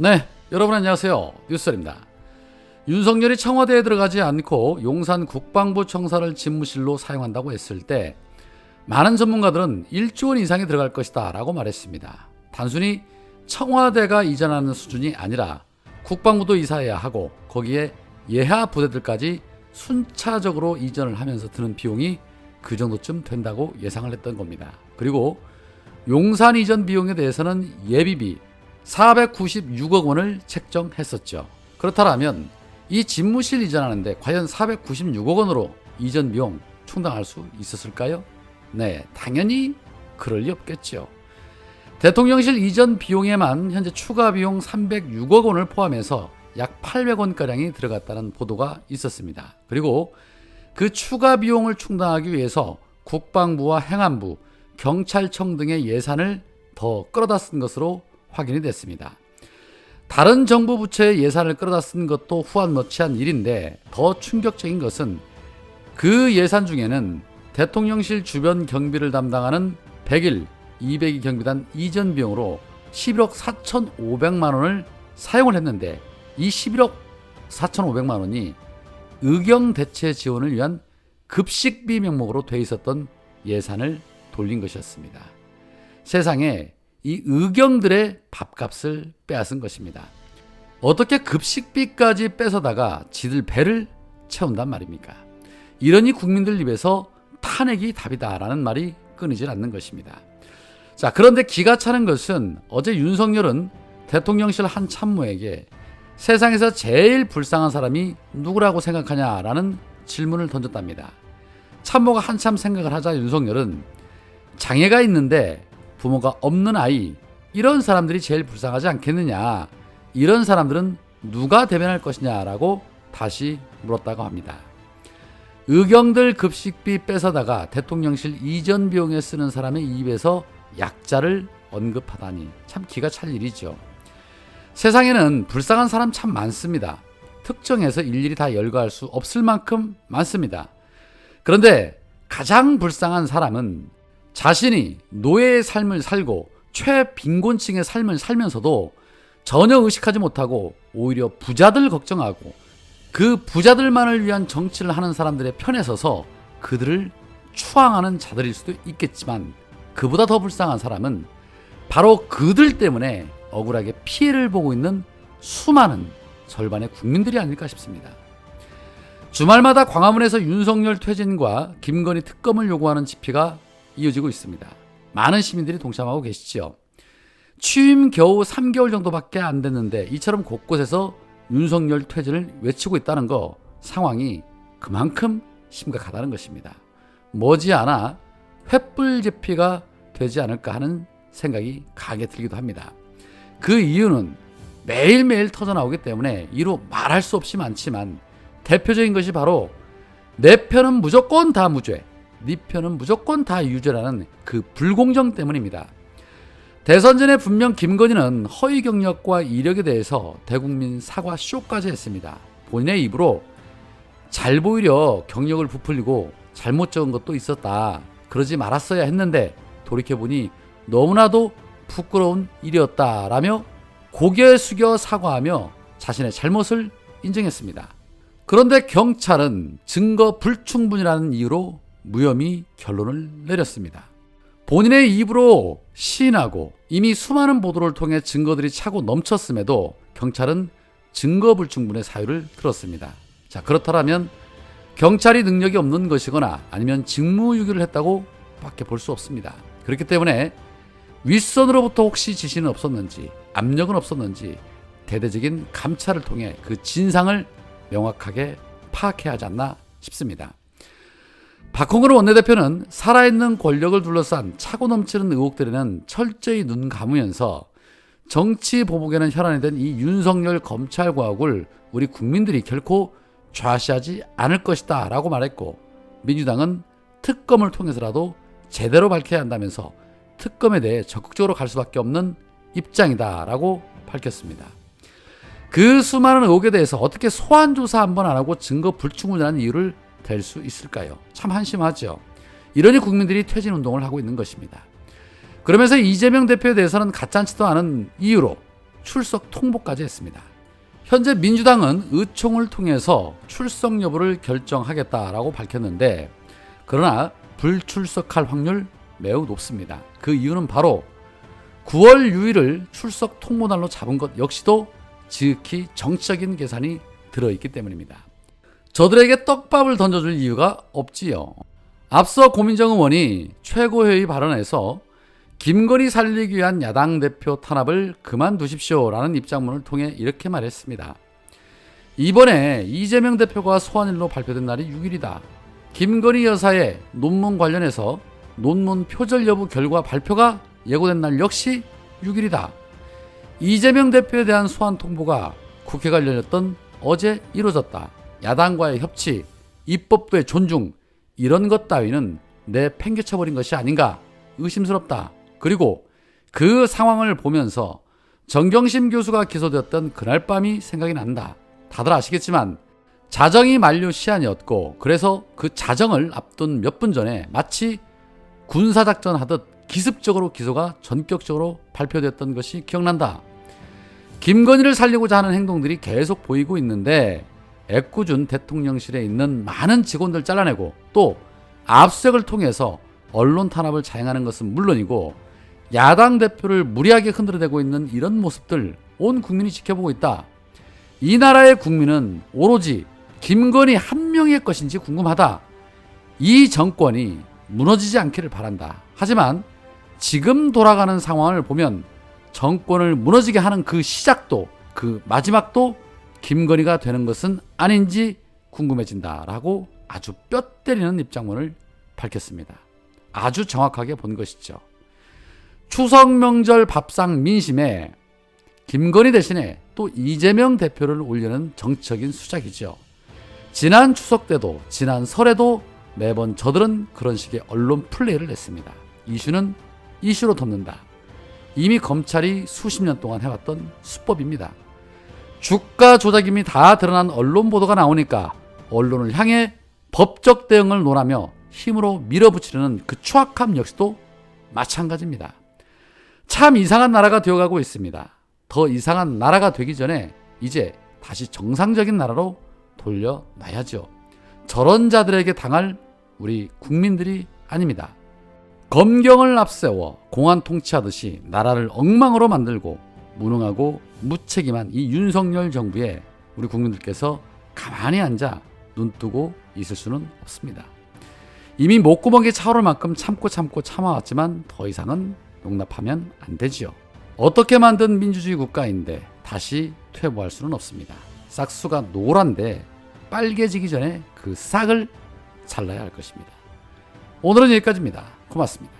네, 여러분 안녕하세요. 뉴스입니다. 윤석열이 청와대에 들어가지 않고 용산 국방부 청사를 집무실로 사용한다고 했을 때 많은 전문가들은 1조 원 이상이 들어갈 것이다 라고 말했습니다. 단순히 청와대가 이전하는 수준이 아니라 국방부도 이사해야 하고 거기에 예하 부대들까지 순차적으로 이전을 하면서 드는 비용이 그 정도쯤 된다고 예상을 했던 겁니다. 그리고 용산 이전 비용에 대해서는 예비비 496억 원을 책정했었죠. 그렇다면 이 집무실 이전하는데 과연 496억 원으로 이전 비용 충당할 수 있었을까요? 네, 당연히 그럴 리 없겠죠. 대통령실 이전 비용에만 현재 추가 비용 306억 원을 포함해서 약 800원가량이 들어갔다는 보도가 있었습니다. 그리고 그 추가 비용을 충당하기 위해서 국방부와 행안부, 경찰청 등의 예산을 더 끌어다 쓴 것으로 확인이 됐습니다. 다른 정부 부처의 예산을 끌어다 쓴 것도 후한무치한 일인데 더 충격적인 것은 그 예산 중에는 대통령실 주변 경비를 담당하는 100일 202 경비단 이전 비용으로 11억 4,500만 원을 사용을 했는데 이 11억 4,500만 원이 의경 대체 지원을 위한 급식비 명목으로 돼 있었던 예산을 돌린 것이었습니다. 세상에 이 의경들의 밥값을 빼앗은 것입니다. 어떻게 급식비까지 뺏어다가 지들 배를 채운단 말입니까? 이러니 국민들 입에서 탄핵이 답이다라는 말이 끊이질 않는 것입니다. 자, 그런데 기가 차는 것은 어제 윤석열은 대통령실 한 참모에게 세상에서 제일 불쌍한 사람이 누구라고 생각하냐라는 질문을 던졌답니다. 참모가 한참 생각을 하자 윤석열은 장애가 있는데 부모가 없는 아이 이런 사람들이 제일 불쌍하지 않겠느냐 이런 사람들은 누가 대변할 것이냐라고 다시 물었다고 합니다. 의경들 급식비 뺏어다가 대통령실 이전 비용에 쓰는 사람의 입에서 약자를 언급하다니 참 기가 찰 일이죠. 세상에는 불쌍한 사람 참 많습니다. 특정해서 일일이 다 열거할 수 없을 만큼 많습니다. 그런데 가장 불쌍한 사람은 자신이 노예의 삶을 살고 최빈곤층의 삶을 살면서도 전혀 의식하지 못하고 오히려 부자들 걱정하고 그 부자들만을 위한 정치를 하는 사람들의 편에 서서 그들을 추앙하는 자들일 수도 있겠지만 그보다 더 불쌍한 사람은 바로 그들 때문에 억울하게 피해를 보고 있는 수많은 절반의 국민들이 아닐까 싶습니다. 주말마다 광화문에서 윤석열 퇴진과 김건희 특검을 요구하는 집회가 이어지고 있습니다. 많은 시민들이 동참하고 계시죠. 취임 겨우 3개월 정도밖에 안 됐는데 이처럼 곳곳에서 윤석열 퇴진을 외치고 있다는 거 상황이 그만큼 심각하다는 것입니다. 머지않아 횃불 집회가 되지 않을까 하는 생각이 강하게 들기도 합니다. 그 이유는 매일매일 터져나오기 때문에 이루 말할 수 없이 많지만 대표적인 것이 바로 내 편은 무조건 다 무죄, 네 편은 무조건 다 유죄라는 그 불공정 때문입니다. 대선 전에 분명 김건희는 허위 경력과 이력에 대해서 대국민 사과 쇼까지 했습니다. 본인의 입으로 잘 보이려 경력을 부풀리고 잘못 적은 것도 있었다. 그러지 말았어야 했는데 돌이켜보니 너무나도 부끄러운 일이었다라며 고개 숙여 사과하며 자신의 잘못을 인정했습니다. 그런데 경찰은 증거 불충분이라는 이유로 무혐의 결론을 내렸습니다. 본인의 입으로 시인하고 이미 수많은 보도를 통해 증거들이 차고 넘쳤음에도 경찰은 증거 불충분의 사유를 들었습니다. 자, 그렇다면 경찰이 능력이 없는 것이거나 아니면 직무유기를 했다고 밖에 볼 수 없습니다. 그렇기 때문에 윗선으로부터 혹시 지시는 없었는지 압력은 없었는지 대대적인 감찰을 통해 그 진상을 명확하게 파악해야 하지 않나 싶습니다. 박홍근 원내대표는 살아있는 권력을 둘러싼 차고 넘치는 의혹들에는 철저히 눈 감으면서 정치 보복에는 혈안이 된 이 윤석열 검찰 과학을 우리 국민들이 결코 좌시하지 않을 것이다 라고 말했고 민주당은 특검을 통해서라도 제대로 밝혀야 한다면서 특검에 대해 적극적으로 갈 수밖에 없는 입장이다 라고 밝혔습니다. 그 수많은 의혹에 대해서 어떻게 소환 조사 한번 안 하고 증거 불충분이라는 이유를 될 수 있을까요? 참 한심하죠. 이러니 국민들이 퇴진 운동을 하고 있는 것입니다. 그러면서 이재명 대표에 대해서는 가짜치도 않은 이유로 출석 통보까지 했습니다. 현재 민주당은 의총을 통해서 출석 여부를 결정하겠다라고 밝혔는데 그러나 불출석할 확률 매우 높습니다. 그 이유는 바로 9월 6일을 출석 통보날로 잡은 것 역시도 지극히 정치적인 계산이 들어있기 때문입니다. 저들에게 떡밥을 던져줄 이유가 없지요. 앞서 고민정 의원이 최고회의 발언에서 김건희 살리기 위한 야당 대표 탄압을 그만두십시오라는 입장문을 통해 이렇게 말했습니다. 이번에 이재명 대표가 소환일로 발표된 날이 6일이다. 김건희 여사의 논문 관련해서 논문 표절 여부 결과 발표가 예고된 날 역시 6일이다. 이재명 대표에 대한 소환 통보가 국회가 열렸던 어제 이루어졌다. 야당과의 협치, 입법부의 존중, 이런 것 따위는 내 팽개쳐버린 것이 아닌가 의심스럽다. 그리고 그 상황을 보면서 정경심 교수가 기소되었던 그날 밤이 생각이 난다. 다들 아시겠지만 자정이 만료 시한이었고 그래서 그 자정을 앞둔 몇 분 전에 마치 군사작전 하듯 기습적으로 기소가 전격적으로 발표됐던 것이 기억난다. 김건희를 살리고자 하는 행동들이 계속 보이고 있는데 애꿎은 대통령실에 있는 많은 직원들 잘라내고 또 압수색을 통해서 언론 탄압을 자행하는 것은 물론이고 야당 대표를 무리하게 흔들어대고 있는 이런 모습들 온 국민이 지켜보고 있다. 이 나라의 국민은 오로지 김건희 한 명의 것인지 궁금하다. 이 정권이 무너지지 않기를 바란다. 하지만 지금 돌아가는 상황을 보면 정권을 무너지게 하는 그 시작도 그 마지막도 김건희가 되는 것은 아닌지 궁금해진다라고 아주 뼈 때리는 입장문을 밝혔습니다. 아주 정확하게 본 것이죠. 추석 명절 밥상 민심에 김건희 대신에 또 이재명 대표를 올리는 정치적인 수작이죠. 지난 추석 때도 지난 설에도 매번 저들은 그런 식의 언론 플레이를 했습니다. 이슈는 이슈로 덮는다. 이미 검찰이 수십 년 동안 해왔던 수법입니다. 주가 조작임이 다 드러난 언론 보도가 나오니까 언론을 향해 법적 대응을 논하며 힘으로 밀어붙이려는 그 추악함 역시도 마찬가지입니다. 참 이상한 나라가 되어가고 있습니다. 더 이상한 나라가 되기 전에 이제 다시 정상적인 나라로 돌려놔야죠. 저런 자들에게 당할 우리 국민들이 아닙니다. 검경을 앞세워 공안 통치하듯이 나라를 엉망으로 만들고 무능하고 무책임한 이 윤석열 정부에 우리 국민들께서 가만히 앉아 눈 뜨고 있을 수는 없습니다. 이미 목구멍에 차오를 만큼 참고 참고 참아왔지만 더 이상은 용납하면 안 되지요. 어떻게 만든 민주주의 국가인데 다시 퇴보할 수는 없습니다. 싹수가 노란데 빨개지기 전에 그 싹을 잘라야 할 것입니다. 오늘은 여기까지입니다. 고맙습니다.